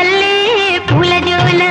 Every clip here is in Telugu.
மல்லி பூல ஜோனா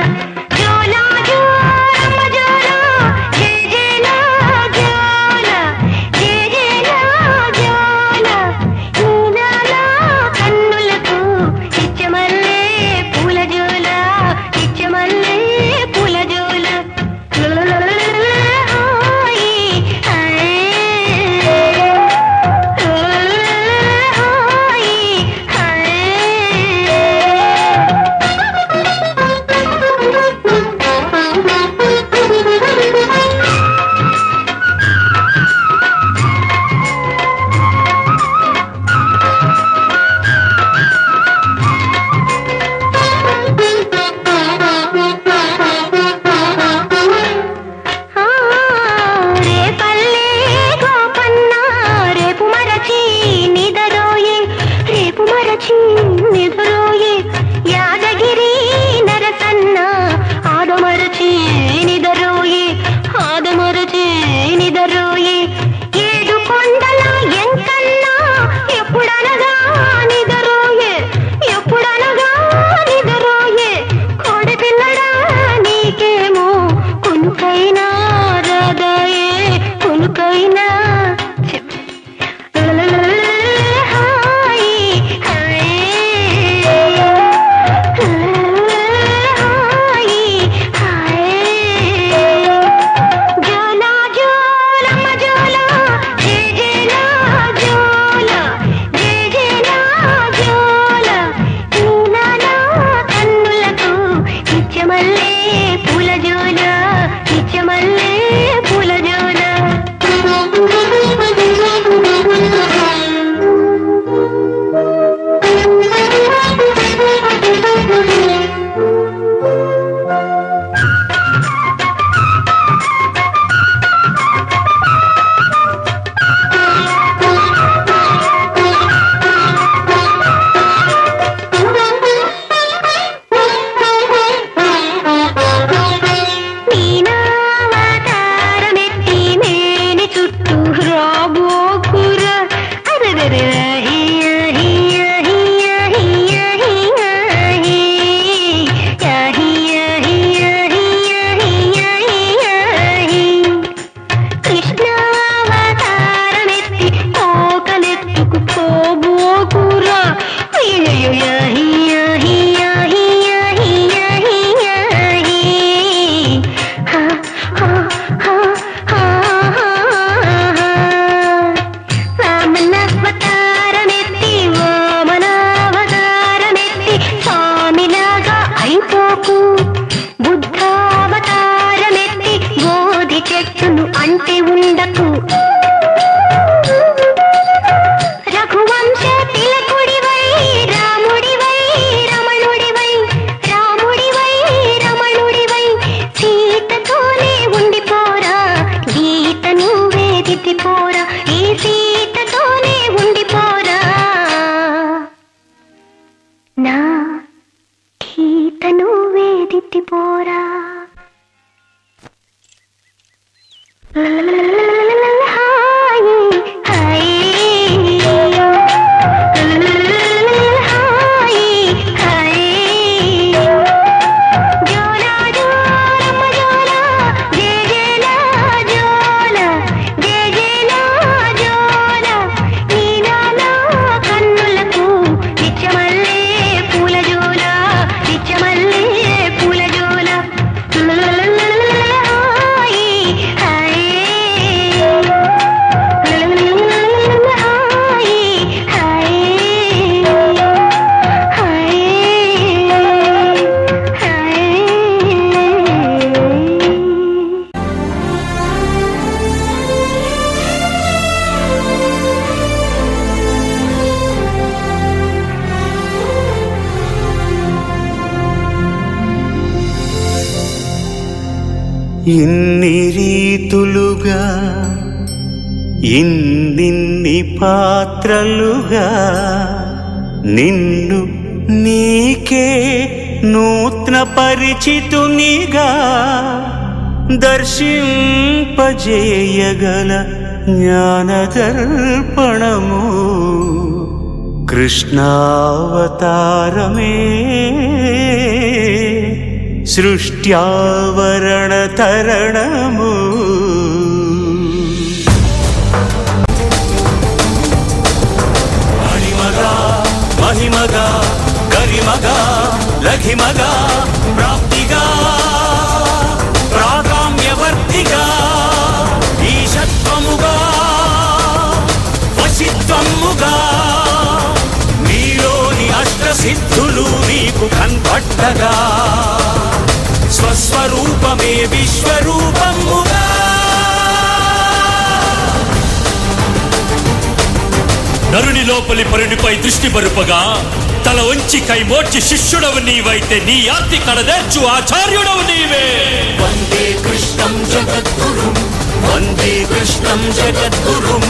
గోవుకు బుద్ధావతారమెత్తి గోధి చెట్టును అంటే ఉండ കിട്ടിപ്പോരാ ఇన్ని రీతులుగా ఇన్నిన్ని పాత్రలుగా నిన్ను నీకే నూత్న పరిచితునిగా దర్శింపజేయగల జ్ఞానదర్పణము కృష్ణావతారమే. సృష్ట్యావరణ తరణము మణిమగా మహిమగా గరిమగా లఘిమగా ప్రాప్తిగా ప్రాగామ్యవర్తిగా ఈశత్వముగా వశిత్వముగా నీలోని అష్టసిద్ధులు నీకు కన్పట్టగా స్వస్వరూపమే విశ్వరూపముగా. నరుని లోపలి పరునిపై దృష్టి మరుపగా తల వంచి కై మోర్చి శిష్యుడవు నీవైతే నీ ఆర్తి కడదేర్చు ఆచార్యుడవు నీవే. వందే కృష్ణం జగద్గురుం వందే కృష్ణం జగద్గురుం.